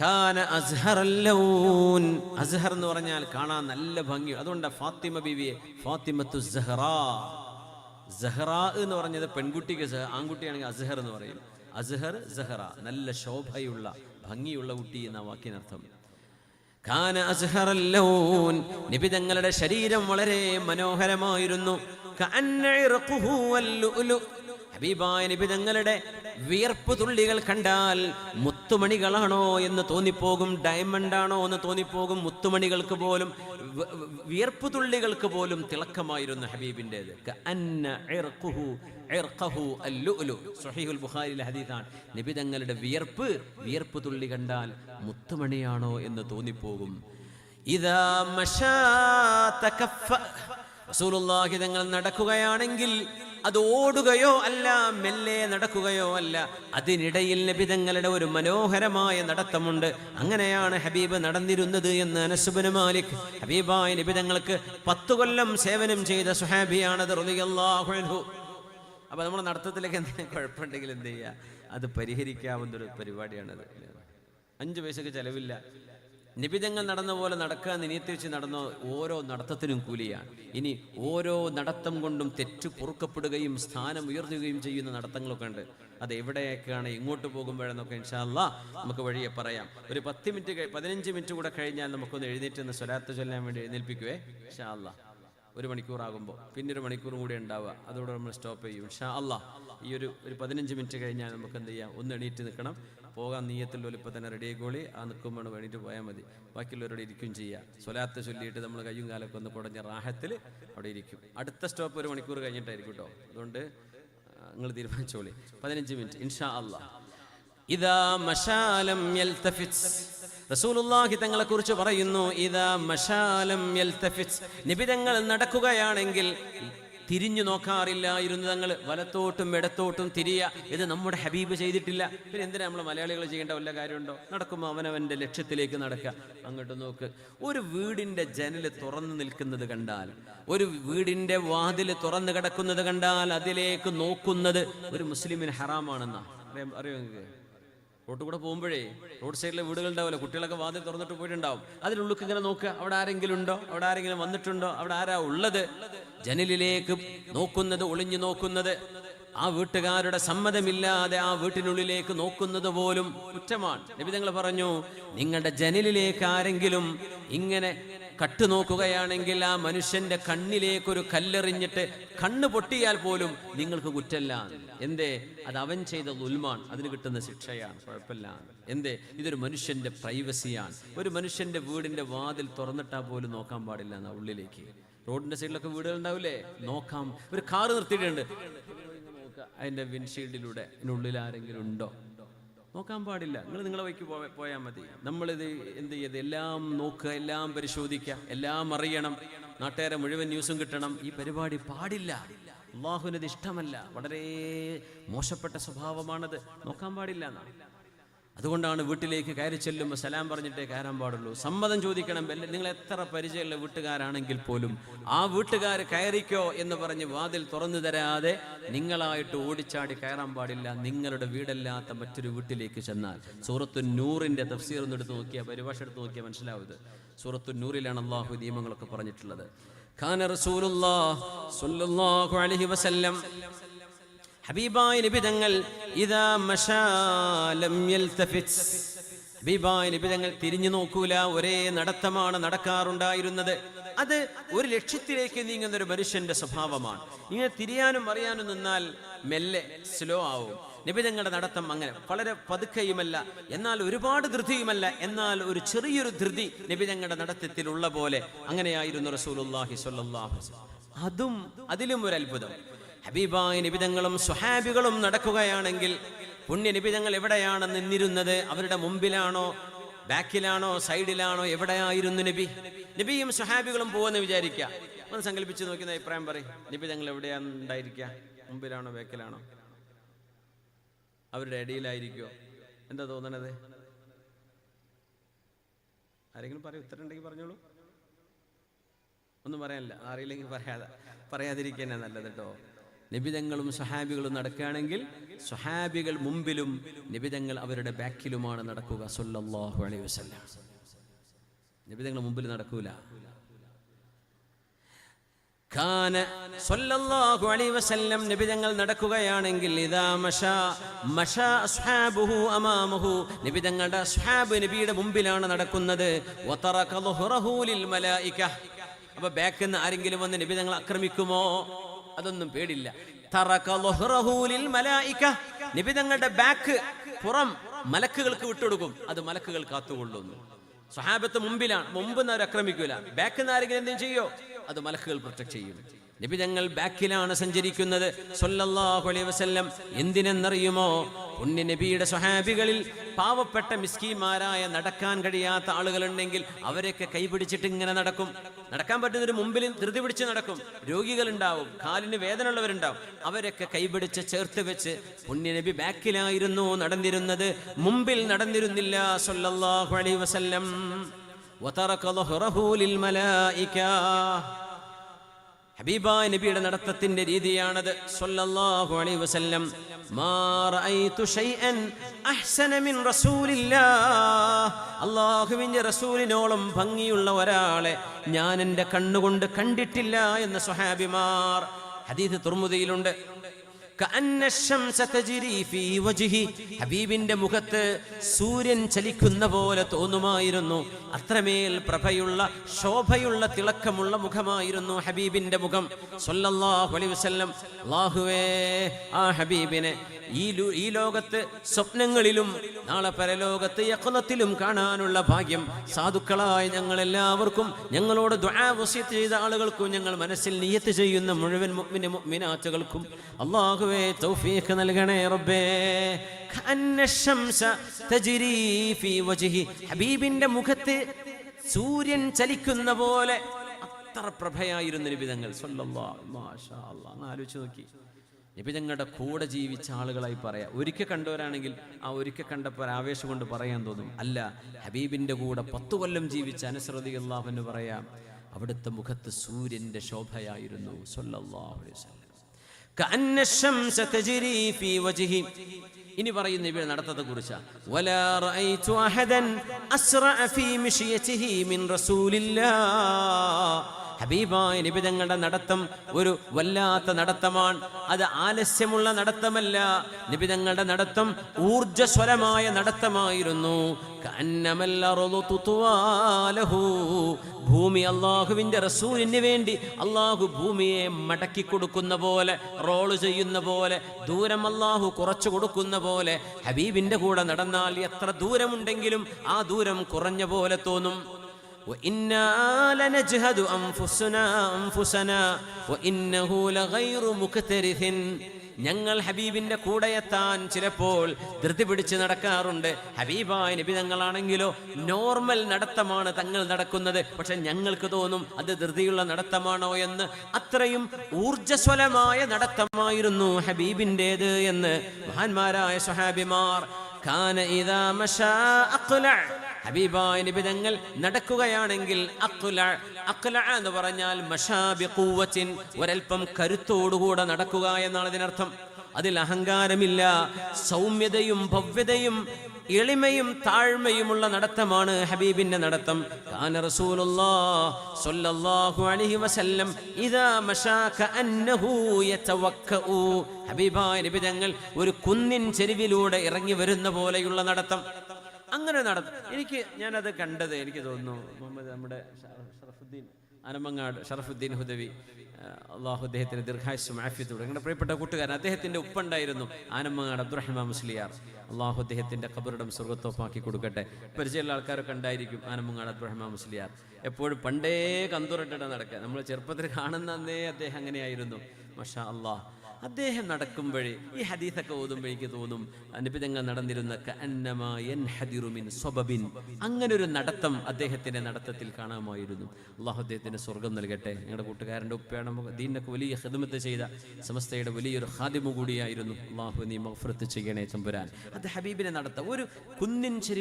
ഖാന അസ്ഹറല്ലൗൻ അസ്ഹർ എന്ന് പറഞ്ഞാൽ കാണാൻ നല്ല ഭംഗി അതുകൊണ്ട് ഫാത്തിമ ബീവിയെ ഫാത്തിമത്തു സഹറ. സഹറ എന്ന് പറഞ്ഞത് പെൺകുട്ടിക്ക് ആൺകുട്ടിയാണെങ്കിൽ അസ്ഹർ എന്ന് പറയും. അസ്ഹർ സഹറ. നല്ല ശോഭയുള്ള ഭംഗിയുള്ള കുട്ടി എന്ന വാക്കിനർത്ഥം. ഖാന അസ്ഹറല്ലൗൻ നബി തങ്ങളുടെ ശരീരം വളരെ മനോഹരമായിരുന്നു. ഹബീബായ നബി തങ്ങളുടെ വിയർപ്പ് തുള്ളികൾ കണ്ടാൽ മുത്തുമണികളാണോ എന്ന് തോന്നിപ്പോകും ഡയമണ്ട് ആണോ എന്ന് തോന്നിപ്പോകും മുത്തുമണികൾക്ക് പോലും വിയർപ്പ് തുള്ളികൾക്ക് പോലും തിളക്കമായിരുന്നു നബി തങ്ങളുടെ വിയർപ്പ് വിയർപ്പ് തുള്ളി കണ്ടാൽ മുത്തുമണിയാണോ എന്ന് തോന്നിപ്പോകും. ഇതാ തങ്ങൾ നടക്കുകയാണെങ്കിൽ അത് ഓടുകയോ അല്ല മെല്ലെ നടക്കുകയോ അല്ല. അതിനിടയിൽ നബി തങ്ങളുടെ ഒരു മനോഹരമായ നടത്തമുണ്ട്. അങ്ങനെയാണ് ഹബീബ് നടന്നിരുന്നത് എന്ന് അനസുബന് മാലിക് ഹബീബായ നബി തങ്ങൾക്ക് പത്തു കൊല്ലം സേവനം ചെയ്ത അൻഹു. അപ്പൊ നമ്മുടെ നടത്തത്തിലേക്ക് എന്തെങ്കിലും കുഴപ്പമുണ്ടെങ്കിൽ എന്ത് ചെയ്യുക? അത് പരിഹരിക്കാവുന്ന ഒരു പരിപാടിയാണത് അഞ്ച് പൈസക്ക് ചെലവില്ല. നിബിതങ്ങൾ നടന്ന പോലെ നടക്കാൻ നീത്തി വെച്ച് നടന്ന ഓരോ നടത്തത്തിനും കൂലിയാണ്. ഇനി ഓരോ നടത്തം കൊണ്ടും തെറ്റ് പൊറുക്കപ്പെടുകയും സ്ഥാനം ഉയർത്തുകയും ചെയ്യുന്ന നടത്തങ്ങളൊക്കെ ഉണ്ട്. അത് എവിടെയൊക്കെയാണ് ഇങ്ങോട്ട് പോകുമ്പോഴെന്നൊക്കെ ഇൻഷാല്ല നമുക്ക് വഴിയെ പറയാം. ഒരു പത്ത് മിനിറ്റ് പതിനഞ്ച് മിനിറ്റ് കൂടെ കഴിഞ്ഞാൽ നമുക്കൊന്ന് എഴുന്നേറ്റ് ഒന്ന് സ്വലാത്ത് ചൊല്ലാൻ വേണ്ടി എഴുന്നേൽപ്പിക്കുവേ? ഇൻഷാല്ല ഒരു മണിക്കൂറാകുമ്പോൾ പിന്നെ ഒരു മണിക്കൂർ കൂടി ഉണ്ടാവുക. അതോടെ നമ്മൾ സ്റ്റോപ്പ് ചെയ്യും. ഇൻഷാ അല്ല ഈ ഒരു ഒരു പതിനഞ്ച് മിനിറ്റ് കഴിഞ്ഞാൽ നമുക്ക് എന്ത് ചെയ്യാം? ഒന്ന് എണീറ്റ് നിൽക്കണം. പോകാൻ നീയത്തിൽ ഇപ്പം തന്നെ റെഡി ആയിക്കോളി. ആ നിൽക്കുമ്പോൾ വേണ്ടിയിട്ട് പോയാൽ മതി. ബാക്കിയുള്ളവരോട് ഇരിക്കും ചെയ്യുക സ്വലാത്ത് ചൊല്ലിയിട്ട് നമ്മൾ കയ്യും കാലൊക്കെ ഒന്ന് കുടഞ്ഞ റാഹത്തിൽ അവിടെ ഇരിക്കും. അടുത്ത സ്റ്റോപ്പ് ഒരു മണിക്കൂർ കഴിഞ്ഞിട്ടായിരിക്കും കേട്ടോ അതുകൊണ്ട് നിങ്ങൾ തീരുമാനിച്ചോളി. പതിനഞ്ച് മിനിറ്റ്. ഇൻഷാ അല്ല ഇതാ മശാലം റസൂലുള്ളാഹി തങ്ങളെ കുറിച്ച് പറയുന്നു ഇതാ മശാലം യൽതഫിത്ത് നബി തങ്ങൾ നടക്കുകയാണെങ്കിൽ തിരിഞ്ഞു നോക്കാറില്ലായിരുന്നു തങ്ങൾ വലത്തോട്ടും ഇടത്തോട്ടും തിരിയ. ഇത് നമ്മുടെ ഹബീബ് ചെയ്തിട്ടില്ല. പിന്നെ എന്തിനാ നമ്മൾ മലയാളികൾ ചെയ്യേണ്ട വല്ല കാര്യമുണ്ടോ? നടക്കുമ്പോൾ അവനവന്റെ ലക്ഷ്യത്തിലേക്ക് നടക്കുക. അങ്ങോട്ട് നോക്ക്. ഒരു വീടിന്റെ ജനൽ തുറന്നു നിൽക്കുന്നത് കണ്ടാൽ ഒരു വീടിന്റെ വാതിൽ തുറന്നു കിടക്കുന്നത് കണ്ടാൽ അതിലേക്ക് നോക്കുന്നത് ഒരു മുസ്ലിമിന് ഹറാമാണെന്നാ. അറിയാം അറിയോ റോട്ടിൽ കൂടെ പോകുമ്പോഴേ റോഡ് സൈഡിലെ വീടുകൾ ഉണ്ടാവില്ല കുട്ടികളൊക്കെ വാതിൽ തുറന്നിട്ട് പോയിട്ടുണ്ടാവും. അതിനുള്ളിൽ ഇങ്ങനെ നോക്കുക അവിടെ ആരെങ്കിലും ഉണ്ടോ? അവിടെ ആരെങ്കിലും വന്നിട്ടുണ്ടോ? അവിടെ ആരാ ഉള്ളത്? ജനലിലേക്ക് നോക്കുന്നത് ഒളിഞ്ഞു നോക്കുന്നത്. ആ വീട്ടുകാരുടെ സമ്മതമില്ലാതെ ആ വീട്ടിനുള്ളിലേക്ക് നോക്കുന്നത് പോലും കുറ്റമാണ്. നബി തങ്ങൾ പറഞ്ഞു നിങ്ങളുടെ ജനലിലേക്ക് ആരെങ്കിലും ഇങ്ങനെ കട്ടു നോക്കുകയാണെങ്കിൽ ആ മനുഷ്യന്റെ കണ്ണിലേക്കൊരു കല്ലെറിഞ്ഞിട്ട് കണ്ണ് പൊട്ടിയാൽ പോലും നിങ്ങൾക്ക് കുറ്റല്ല. എന്തേ? അത് അവൻ ചെയ്ത ഉൽമാൻ അതിന് കിട്ടുന്ന ശിക്ഷയാണ്. കുഴപ്പമില്ല. എന്തേ? ഇതൊരു മനുഷ്യന്റെ പ്രൈവസിയാണ്. ഒരു മനുഷ്യന്റെ വീടിന്റെ വാതിൽ തുറന്നിട്ടാ പോലും നോക്കാൻ പാടില്ല ഉള്ളിലേക്ക്. റോഡിന്റെ സൈഡിലൊക്കെ വീടുകൾ ഉണ്ടാവില്ലേ നോക്കാം. ഒരു കാറ് നിർത്തിയിട്ടുണ്ട്. അതിന്റെ വിൻഷീൽഡിലൂടെ അതിനുള്ളിൽ ആരെങ്കിലും ഉണ്ടോ? നോക്കാൻ പാടില്ല. നിങ്ങൾ നിങ്ങളെ വഴിക്ക് പോയ- പോയാൽ മതി. നമ്മളിത് എന്ത് ചെയ്ത്? എല്ലാം നോക്കുക എല്ലാം പരിശോധിക്കുക എല്ലാം അറിയണം. നാട്ടുകാരെ മുഴുവൻ ന്യൂസും കിട്ടണം. ഈ പരിപാടി പാടില്ല. അള്ളാഹുവിനത് ഇഷ്ടമല്ല. വളരെ മോശപ്പെട്ട സ്വഭാവമാണത്. നോക്കാൻ പാടില്ല എന്നാണ്. അതുകൊണ്ടാണ് വീട്ടിലേക്ക് കയറി ചെല്ലുമ്പോൾ സലാം പറഞ്ഞിട്ടേ കയറാൻ പാടുള്ളൂ. സമ്മതം ചോദിക്കണം നിങ്ങൾ എത്ര പരിചയമുള്ള വീട്ടുകാരാണെങ്കിൽ പോലും ആ വീട്ടുകാർ കയറിക്കോ എന്ന് പറഞ്ഞ് വാതിൽ തുറന്നു തരാതെ നിങ്ങളായിട്ട് ഓടിച്ചാടി കയറാൻ പാടില്ല. നിങ്ങളുടെ വീടല്ലാത്ത മറ്റൊരു വീട്ടിലേക്ക് ചെന്നാൽ. സൂറത്തു നൂറിന്റെ തഫ്സീർ ഒന്ന് എടുത്ത് നോക്കിയാൽ പരിഭാഷ എടുത്ത് നോക്കിയാൽ മനസ്സിലാവുന്നത്. സൂറത്തു നൂറിലാണ് അള്ളാഹു നിയമങ്ങളൊക്കെ പറഞ്ഞിട്ടുള്ളത്. ഖാന സല്ലല്ലാഹു അലൈഹി വസല്ലം ഹബീബായ നിബിതങ്ങൾ ഇതാ യൽതഫിത് ഹബീബായ നിബിതങ്ങൾ തിരിഞ്ഞു നോക്കൂല ഒരേ നടത്തമാണ് നടക്കാറുണ്ടായിരുന്നത്. അത് ഒരു ലക്ഷ്യത്തിലേക്ക് നീങ്ങുന്ന ഒരു മനുഷ്യന്റെ സ്വഭാവമാണ്. ഇങ്ങനെ തിരിയാനും അറിയാനും നിന്നാൽ മെല്ലെ സ്ലോ ആവും. നിബിതങ്ങളുടെ നടത്തം അങ്ങനെ വളരെ പതുക്കെയുമല്ല എന്നാൽ ഒരുപാട് ധൃതിയുമല്ല എന്നാൽ ഒരു ചെറിയൊരു ധൃതി നിബിതങ്ങളുടെ നടത്തത്തിലുള്ള പോലെ അങ്ങനെയായിരുന്നു അലൈഹി വസല്ലം. അതും അതിലും ഒരു അത്ഭുതം. ഹബീബായ നിബിതങ്ങളും സുഹാബികളും നടക്കുകയാണെങ്കിൽ പുണ്യ നിബിതങ്ങൾ എവിടെയാണ് നിന്നിരുന്നത്? അവരുടെ മുമ്പിലാണോ? ബാക്കിലാണോ? സൈഡിലാണോ? എവിടെയായിരുന്നു നബി? നബിയും സുഹാബികളും പോകുന്ന വിചാരിക്കുക ഒന്ന് സങ്കല്പിച്ച് നോക്കുന്ന അഭിപ്രായം പറയും. നിബിതങ്ങൾ എവിടെയാണ് ഉണ്ടായിരിക്കുക മുമ്പിലാണോ? ബാക്കിലാണോ? അവരുടെ ഇടയിലായിരിക്കോ എന്താ തോന്നണത്? ആരെങ്കിലും പറയും ഉത്തരം ഉണ്ടെങ്കിൽ പറഞ്ഞോളൂ. ഒന്നും പറയാനില്ല. അറിയില്ലെങ്കിൽ പറയാതെ പറയാതിരിക്കാനാ നല്ലത് കേട്ടോ. നിബിതങ്ങളും സഹാബികളും നടക്കുകയാണെങ്കിൽ സഹാബികൾ മുമ്പിലും നിബിതങ്ങൾ അവരുടെ ബാക്കിലുമാണ് നടക്കുക സൊല്ലാഹു അലൈഹി വസല്ലം. നിബിതങ്ങൾ മുമ്പിൽ നടക്കൂല. ഖാന സല്ലല്ലാഹു അലൈഹി വസല്ലം നബി നടക്കുകയാണെങ്കിൽ ഇദാ മഷാ മഷാ അസ്ഹാബുഹു അമാമഹു. നബി അസ്ഹാബ് നബിയുടെ മുമ്പിലാണ് നടക്കുന്നത്. വതറക ളുഹ്റഹു ലിൽ മലായിക. അപ്പൊ ബാക്കിൽ നിന്ന് ആരെങ്കിലും വന്ന് നബി തങ്ങൾ ആക്രമിക്കുമോ? അതൊന്നും പേടില്ല. നബി തങ്ങളുടെ ബാക്ക് പുറം മലക്കുകൾക്ക് വിട്ടുകൊടുക്കും. അത് മലക്കുകൾ കാത്തുകൊള്ളുന്നു. സ്വഹാബത്ത് മുമ്പിലാണ് മുമ്പ് അവർ ആക്രമിക്കൂല. ബാക്കിൽ നിന്ന് ആരെങ്കിലും ചെയ്യോ? അത് മലക്കുകൾ പ്രൊട്ടക്ട് ചെയ്യും. നബി തങ്ങൾ ബാക്കിലാണ് സഞ്ചരിക്കുന്നത്. അലൈഹി വസല്ലം. എന്തിനെന്നറിയുമോ? പുണ്യ നബിയുടെ സ്വഹാബികളിൽ പാവപ്പെട്ട മിസ്കിമാരായ നടക്കാൻ കഴിയാത്ത ആളുകളുണ്ടെങ്കിൽ അവരെയൊക്കെ കൈപിടിച്ചിട്ട് ഇങ്ങനെ നടക്കും. നടക്കാൻ പറ്റുന്നതിന് മുമ്പിൽ ധൃതി പിടിച്ച് നടക്കും. രോഗികളുണ്ടാവും കാലിന് വേദന ഉള്ളവരുണ്ടാവും. അവരൊക്കെ കൈപിടിച്ച് ചേർത്ത് വെച്ച് പുണ്യനബി ബാക്കിലായിരുന്നു നടന്നിരുന്നത്. മുമ്പിൽ നടന്നിരുന്നില്ല. സൊല്ലാഹു അലൈ വസല്ലം. ഹബീബ നബിയുടെ നടത്തത്തിന്റെ രീതിയാണത്. സല്ലല്ലാഹു അലൈഹി വസല്ലം. മാ റഅയ്തു ഷൈഅൻ അഹ്സന മിൻ റസൂലില്ലാഹ്. അല്ലാഹുവിന്റെ റസൂലിനോളം ഭംഗിയുള്ള ഒരാളെ ഞാൻ എന്റെ കണ്ണുകൊണ്ട് കണ്ടിട്ടില്ല എന്ന് സ്വഹാബിമാർ. ഹദീസ് തുർമുദിയിലുണ്ട്. ഹബീബിന്റെ മുഖത്ത് സൂര്യൻ ചലിക്കുന്ന പോലെ തോന്നുമായിരുന്നു. അത്രമേൽ പ്രഭയുള്ള ശോഭയുള്ള തിളക്കമുള്ള മുഖമായിരുന്നു ഹബീബിന്റെ മുഖം. ആ ഹബീബിനെ ഈ ഈ ലോകത്ത് സ്വപ്നങ്ങളിലും നാളെ പരലോകത്ത് യക്കുലത്തിലും കാണാനുള്ള ഭാഗ്യം. സാധുക്കളായ ഞങ്ങൾ എല്ലാവർക്കും ഞങ്ങളോട് ചെയ്ത ആളുകൾക്കും ഞങ്ങൾ മനസ്സിൽ നിയത്ത് ചെയ്യുന്ന മുഴുവൻ മുഅ്മിന മുഅ്മിനാത്തുകൾക്കും അള്ളാഹുവേ തൗഫീഖ് നൽകണേ റബ്ബേ. ഹബീബിന്റെ മുഖത്ത് സൂര്യൻ ചലിക്കുന്ന പോലെ അത്ര പ്രഭയായിരുന്നു നിബിതങ്ങൾ ആലോചിച്ച് നോക്കി. നിബിതങ്ങളുടെ കൂടെ ജീവിച്ച ആളുകളായി പറയാം. ഒരിക്കൽ കണ്ടവരാണെങ്കിൽ ആ ഒരിക്കൽ കണ്ടപ്പോൾ ആവേശം കൊണ്ട് പറയാൻ തോന്നും. അല്ല ഹബീബിന്റെ കൂടെ പത്തു കൊല്ലം ജീവിച്ച അനുസൃതി എന്ന് പറയാം അവിടുത്തെ മുഖത്ത് സൂര്യന്റെ ശോഭയായിരുന്നു. സൊല്ലാഹുലി ഇനി പറയുന്ന ഇവയുടെ നടത്തത്തെ കുറിച്ച്. ഹബീബായ നിബിതങ്ങളുടെ നടത്തം ഒരു വല്ലാത്ത നടത്തമാണ്. അത് ആലസ്യമുള്ള നടത്തമല്ല. നിബിതങ്ങളുടെ നടത്തം ഊർജസ്വലമായ നടത്തമായിരുന്നു. ഭൂമി അള്ളാഹുവിന്റെ റസൂലിന് വേണ്ടി അള്ളാഹു ഭൂമിയെ മടക്കി കൊടുക്കുന്ന പോലെ റോൾ ചെയ്യുന്ന പോലെ ദൂരം അള്ളാഹു കുറച്ചു കൊടുക്കുന്ന പോലെ ഹബീബിന്റെ കൂടെ നടന്നാൽ എത്ര ദൂരമുണ്ടെങ്കിലും ആ ദൂരം കുറഞ്ഞ പോലെ തോന്നും. وإنا لنجهد أنفسنا أنفسنا وإنه لغير مكترث ഞങ്ങൾ ഹബീബിന്റെ കൂടെ എത്താൻ ചിലപ്പോൾ ധൃതി പിടിച്ച് നടക്കാറുണ്ട് ഹബീബായ നബി തങ്ങളാണെങ്കിലോ നോർമൽ നടത്തമാണ് തങ്ങൾ നടക്കുന്നത് പക്ഷെ ഞങ്ങൾക്ക് തോന്നും അത് ധൃതിയുള്ള നടത്തമാണോ എന്ന് അത്രയും ഊർജസ്വലമായ നടത്തമായിരുന്നു ഹബീബിൻ്റെത് എന്ന് മഹാന്മാരായ സ്വഹാബിമാർ കാന ഇദാ മശാ അഖ്ലഅ ഹബീബായ നിബിതങ്ങൾ നടക്കുകയാണെങ്കിൽ അഖ്ല അഖ്ല എന്ന് പറഞ്ഞാൽ മഷാബി കൂവച്ചിൻ ഒരൽപ്പം കരുത്തോടുകൂടെ നടക്കുക എന്നാണ് ഇതിനർത്ഥം. അതിൽ അഹങ്കാരമില്ല സൗമ്യതയും ഭവ്യതയും എളിമയും താഴ്മയുമുള്ള നടത്തമാണ് ഹബീബിന്റെ നടത്തം. കാന റസൂലുള്ളാ സ്വല്ലല്ലാഹു അലൈഹി വസല്ലം ഇദാ മശാക അന്നഹു യതവക്കഉ. ഹബീബായ നബി തങ്ങൾ ഒരു കുന്നിൻ ചെരുവിലൂടെ ഇറങ്ങി വരുന്ന പോലെയുള്ള നടത്തം. അങ്ങനെ നടന്നു. എനിക്ക് ഞാനത് കണ്ടത് എനിക്ക് തോന്നുന്നു മുഹമ്മദ് നമ്മുടെ ഷറ- ഷറഫുദ്ദീൻ ആനമങ്ങാട് ഷറഫുദ്ദീൻ ഹുദവി അള്ളാഹു അദ്ദേഹത്തിന് ദീർഘായുസും ആഫ്യത്തോടെ ഞങ്ങളുടെ പ്രിയപ്പെട്ട കൂട്ടുകാരൻ അദ്ദേഹത്തിന്റെ ഉപ്പുണ്ടായിരുന്നു ആനമങ്ങാട് അബ്ദുറഹ്മാൻ മുസ്ലിയാർ. അള്ളാഹു അദ്ദേഹത്തിന്റെ കബറിടം സ്വർഗത്തോപ്പാക്കി കൊടുക്കട്ടെ. പരിചയമുള്ള ആൾക്കാരൊക്കെ ഉണ്ടായിരിക്കും ആനമങ്ങാട് അബ്ദുറഹ്മാൻ മുസ്ലിയാർ. എപ്പോഴും പണ്ടേ കന്തുറട്ടിട നടക്കുക. നമ്മൾ ചെറുപ്പത്തിൽ കാണുന്ന അന്നേ അദ്ദേഹം അങ്ങനെയായിരുന്നു. മഷാ അള്ളാഹ്. അദ്ദേഹം നടക്കുമ്പോഴേ ഈ ഹദീസൊക്കെ ഓതുമ്പോൾ എനിക്ക് തോന്നും അനുപിതങ്ങൾ നടന്നിരുന്ന സ്വബബിൻ. അങ്ങനെ ഒരു നടത്തം അദ്ദേഹത്തിന്റെ നടത്തത്തിൽ കാണാമായിരുന്നു. അള്ളാഹു അദ്ദേഹത്തിന് സ്വർഗം നൽകട്ടെ. ഞങ്ങളുടെ കൂട്ടുകാരന്റെ ഉപ്പയാണ് ദീനൊക്കെ വലിയ ഹിദമത്ത് ചെയ്ത സമസ്തയുടെ വലിയൊരു ഹാദിമു കൂടിയായിരുന്നു. അള്ളാഹു നീ മഫ്രത്ത് ചെയ്യണേ തമ്പുരാൻ അത് ഹബീബിനെ നടത്ത. ഒരു കുന്നിൻ ചെരി